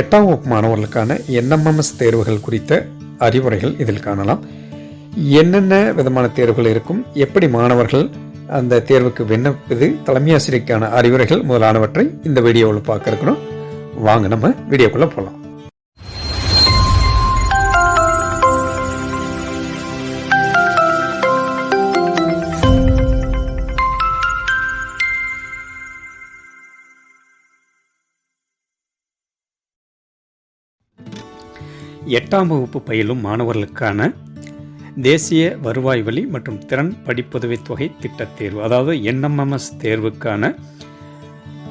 எட்டாம் வகுப்பு மாணவர்களுக்கான என்எம்எம்எஸ் தேர்வுகள் குறித்த அறிவுரைகள் இதில் காணலாம். என்னென்ன விதமான தேர்வுகள் இருக்கும்? எப்படி மாணவர்கள் அந்த தேர்வுக்கு விண்ணப்பிது தலைமை ஆசிரியருக்கான அறிவுரைகள் முதலானவற்றை இந்த வீடியோவில் பார்க்க இருக்கிறோம் வாங்க நம்ம வீடியோக்குள்ளே போகலாம் எட்டாம் வகுப்பு பயிலும் மாணவர்களுக்கான தேசிய வருவாய் வழி மற்றும் திறன் படிப்புதவி தொகை திட்டத் தேர்வு அதாவது என்எம்எம்எஸ் தேர்வுக்கான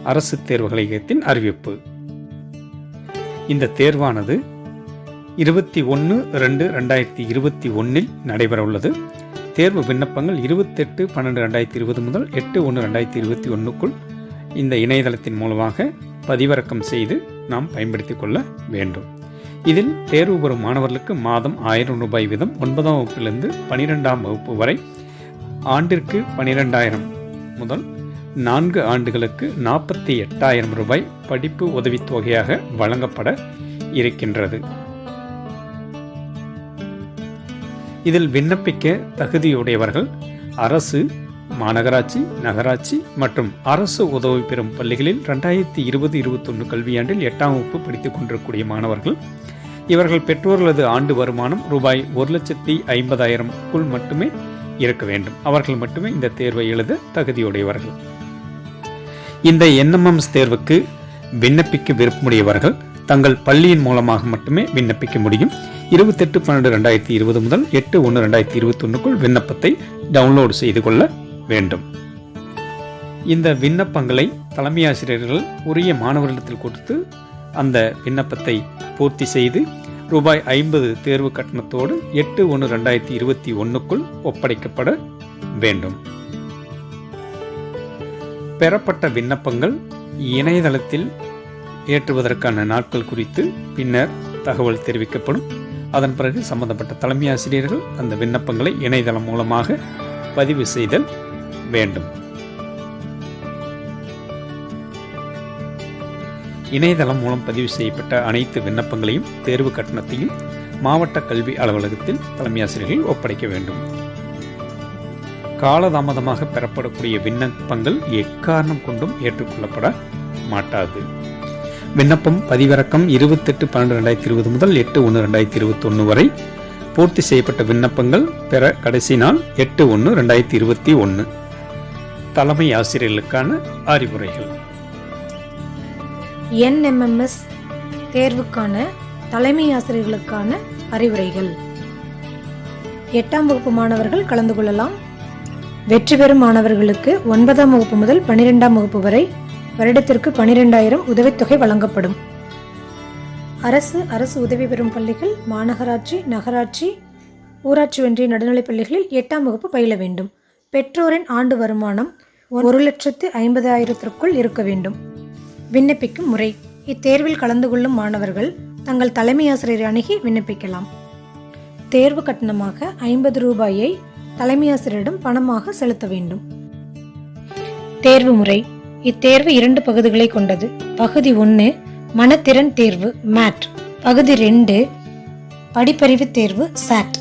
அரசு தேர்வுகளையத்தின் அறிவிப்பு. இந்த தேர்வானது இருபத்தி ஒன்று ரெண்டு ரெண்டாயிரத்தி இருபத்தி ஒன்றில் நடைபெறவுள்ளது. தேர்வு விண்ணப்பங்கள் இருபத்தெட்டு பன்னெண்டு ரெண்டாயிரத்தி இருபது முதல் எட்டு ஒன்று ரெண்டாயிரத்தி இருபத்தி ஒன்றுக்குள் இந்த இணையதளத்தின் மூலமாக பதிவிறக்கம் செய்து நாம் பயன்படுத்திக் கொள்ள வேண்டும். இதில் தேர்வு பெறும் மாணவர்களுக்கு மாதம் ஆயிரம் ரூபாய் வீதம் ஒன்பதாம் வகுப்பிலிருந்து பனிரெண்டாம் வகுப்பு வரை ஆண்டிற்கு பனிரெண்டாயிரம் முதல் நான்கு ஆண்டுகளுக்கு நாற்பத்தி எட்டாயிரம் ரூபாய் படிப்பு உதவித்தொகையாக வழங்கப்பட இருக்கின்றது. இதில் விண்ணப்பிக்க தகுதியுடையவர்கள் அரசு மாநகராட்சி நகராட்சி மற்றும் அரசு உதவி பெறும் பள்ளிகளில் ரெண்டாயிரத்தி இருபது இருபத்தொன்று கல்வியாண்டில் எட்டாம் வகுப்பு படித்துக் கொண்டிருக்கூடிய மாணவர்கள். இவர்கள் பெற்றோர்களது ஆண்டு வருமானம் ரூபாய் ஒரு லட்சத்தி ஐம்பதாயிரம்க்குள் மட்டுமே இருக்க வேண்டும். அவர்கள் மட்டுமே இந்த தேர்வை எழுத தகுதியுடையவர்கள். இந்த என்எம்எம்ஸ் தேர்வுக்கு விண்ணப்பிக்க விருப்பமுடையவர்கள் தங்கள் பள்ளியின் மூலமாக மட்டுமே விண்ணப்பிக்க முடியும். இருபத்தெட்டு பன்னெண்டு ரெண்டாயிரத்தி இருபது முதல் எட்டு ஒன்று ரெண்டாயிரத்தி இருபத்தி ஒன்றுக்குள் விண்ணப்பத்தை டவுன்லோடு செய்து கொள்ள வேண்டும். இந்த விண்ணப்பங்களை தலைமை ஆசிரியர்கள் உரிய மாணவர்களிடத்தில் கொடுத்து அந்த விண்ணப்பத்தை பூர்த்தி செய்து ரூபாய் ஐம்பது தேர்வு கட்டணத்தோடு எட்டு ஒன்று ரெண்டாயிரத்தி இருபத்தி ஒன்றுக்குள் ஒப்படைக்கப்பட வேண்டும். பெறப்பட்ட விண்ணப்பங்கள் இணையதளத்தில் ஏற்றுவதற்கான நாட்கள் குறித்து பின்னர் தகவல் தெரிவிக்கப்படும். அதன் பிறகு சம்பந்தப்பட்ட தலைமை ஆசிரியர்கள் அந்த விண்ணப்பங்களை இணையதளம் மூலமாக பதிவு செய்தல் வேண்டும். இணையதளம் மூலம் பதிவு செய்யப்பட்ட அனைத்து விண்ணப்பங்களையும் தேர்வு கட்டணத்தையும் மாவட்ட கல்வி அலுவலகத்தில் தலைமையாசிரியர்கள் ஒப்படைக்க வேண்டும். காலதாமதமாக பெறப்படக்கூடிய விண்ணப்பங்கள் எக்காரணம் கொண்டும் ஏற்றுக்கொள்ளப்பட மாட்டாது. விண்ணப்பம் பதிவிறக்கம் இருபத்தெட்டு பன்னெண்டு ரெண்டாயிரத்தி இருபது முதல் எட்டு ஒன்று ரெண்டாயிரத்தி இருபத்தி ஒன்று வரை பூர்த்தி செய்யப்பட்ட விண்ணப்பங்கள் பெற கடைசி நாள் எட்டு ஒன்று ரெண்டாயிரத்தி இருபத்தி ஒன்று தலைமை ஆசிரியர்களுக்கான அறிவுரைகள். என்எம்எம்எஸ் தேர்வுக்கான தலைமை ஆசிரியர்களுக்கான அறிவுரைகள். எட்டாம் வகுப்பு மாணவர்கள் கலந்து கொள்ளலாம். வெற்றி பெறும் மாணவர்களுக்கு ஒன்பதாம் வகுப்பு முதல் பனிரெண்டாம் வகுப்பு வரை வருடத்திற்கு பனிரெண்டாயிரம் உதவித்தொகை வழங்கப்படும். அரசு அரசு உதவி பெறும் பள்ளிகள் மாநகராட்சி நகராட்சி ஊராட்சி ஒன்றிய நடுநிலைப் பள்ளிகளில் எட்டாம் வகுப்பு பயில வேண்டும். பெற்றோரின் ஆண்டு வருமானம் ஒரு லட்சத்து ஐம்பதாயிரத்திற்குள் இருக்க வேண்டும். விண்ணப்பிக்கும் முறை. இத்தேர்வில் கலந்து கொள்ளும் மாணவர்கள் தங்கள் தலைமை ஆசிரியர் அணுகி விண்ணப்பிக்கலாம். தேர்வு கட்டணமாக ஐம்பது ரூபாயை தலைமை ஆசிரியரிடம் பணமாக செலுத்த வேண்டும். தேர்வு முறை. இத்தேர்வு இரண்டு பகுதிகளை கொண்டது. பகுதி ஒன்று மனத்திறன் தேர்வு மேட். பகுதி ரெண்டு படிப்பறிவு தேர்வு சாட்.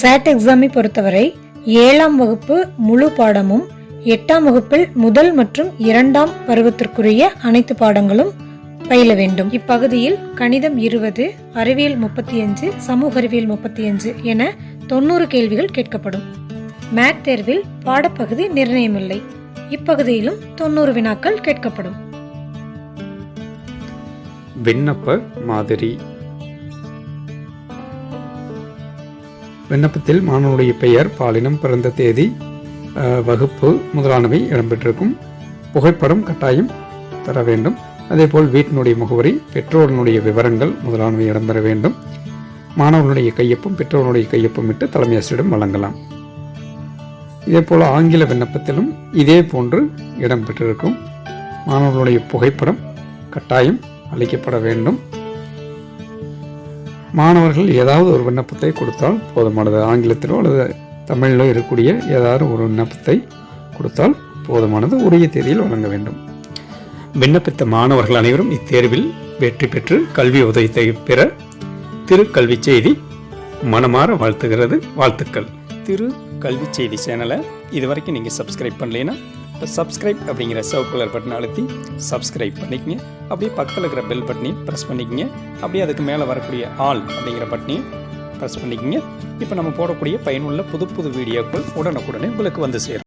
சாட் எக்ஸாமை பொறுத்தவரை ஏழாம் வகுப்பு முழு பாடமும் எட்டாம் வகுப்பில் முதல் மற்றும் இரண்டாம் பருவத்திற்குரிய அனைத்து பாடங்களும் பயில வேண்டும். இப்பகுதியில் கணிதம் இருபது அறிவியல் முப்பத்தி அஞ்சு சமூக அறிவியல் முப்பத்தி அஞ்சு என தொண்ணூறு கேள்விகள் கேட்கப்படும். மேத் தேர்வில் பாடப்பகுதி நிர்ணயமில்லை. இப்பகுதியிலும் தொண்ணூறு வினாக்கள் கேட்கப்படும். விண்ணப்ப மாதிரி. விண்ணப்பத்தில் மாணவனுடைய பெயர் பாலினம் பிறந்த தேதி வகுப்பு முதலானவை இடம்பெற்றிருக்கும். புகைப்படம் கட்டாயம் தர வேண்டும். அதேபோல் வீட்டினுடைய முகவரி பெற்றோர்களுடைய விவரங்கள் முதலானவை இடம்பெற வேண்டும். மாணவனுடைய கையொப்பம் பெற்றோருடைய கையொப்பம் இட்டு தலைமை ஆசிரியரிடம் வழங்கலாம். இதேபோல் ஆங்கில விண்ணப்பத்திலும் இதே போன்று இடம்பெற்றிருக்கும். மாணவர்களுடைய புகைப்படம் கட்டாயம் அளிக்கப்பட வேண்டும். மாணவர்கள் ஏதாவது ஒரு விண்ணப்பத்தை கொடுத்தால் போதுமானது. ஆங்கிலத்திலோ அல்லது தமிழிலோ இருக்கக்கூடிய ஏதாவது ஒரு விண்ணப்பத்தை கொடுத்தால் போதுமானது. உரிய தேதியில் வழங்க வேண்டும். விண்ணப்பித்த மாணவர்கள் அனைவரும் இத்தேர்வில் வெற்றி பெற்று கல்வி உதவித்தை பெற திருக்கல்வி செய்தி மனமாற வாழ்த்துகிறது. வாழ்த்துக்கள். திரு கல்வி செய்தி சேனலை இது வரைக்கும் நீங்கள் சப்ஸ்கிரைப் பண்ணலைன்னா சப்ஸ்கிரைப் அப்படிங்கிற சிவப்பு கலர் பட்டனை அழுத்தி சப்ஸ்கிரைப் பண்ணிக்கங்க. அப்படியே பக்கத்தில் இருக்கிற பெல் பட்டனையும் ப்ரெஸ் பண்ணிக்கங்க. அப்படியே அதுக்கு மேலே வரக்கூடிய ஆல் அப்படிங்கிற பட்டனையும் ப்ரெஸ் பண்ணிக்கங்க. இப்போ நம்ம போடக்கூடிய பயனுள்ள புது புது வீடியோக்கள் உடனுக்குடனே உங்களுக்கு வந்து சேரும்.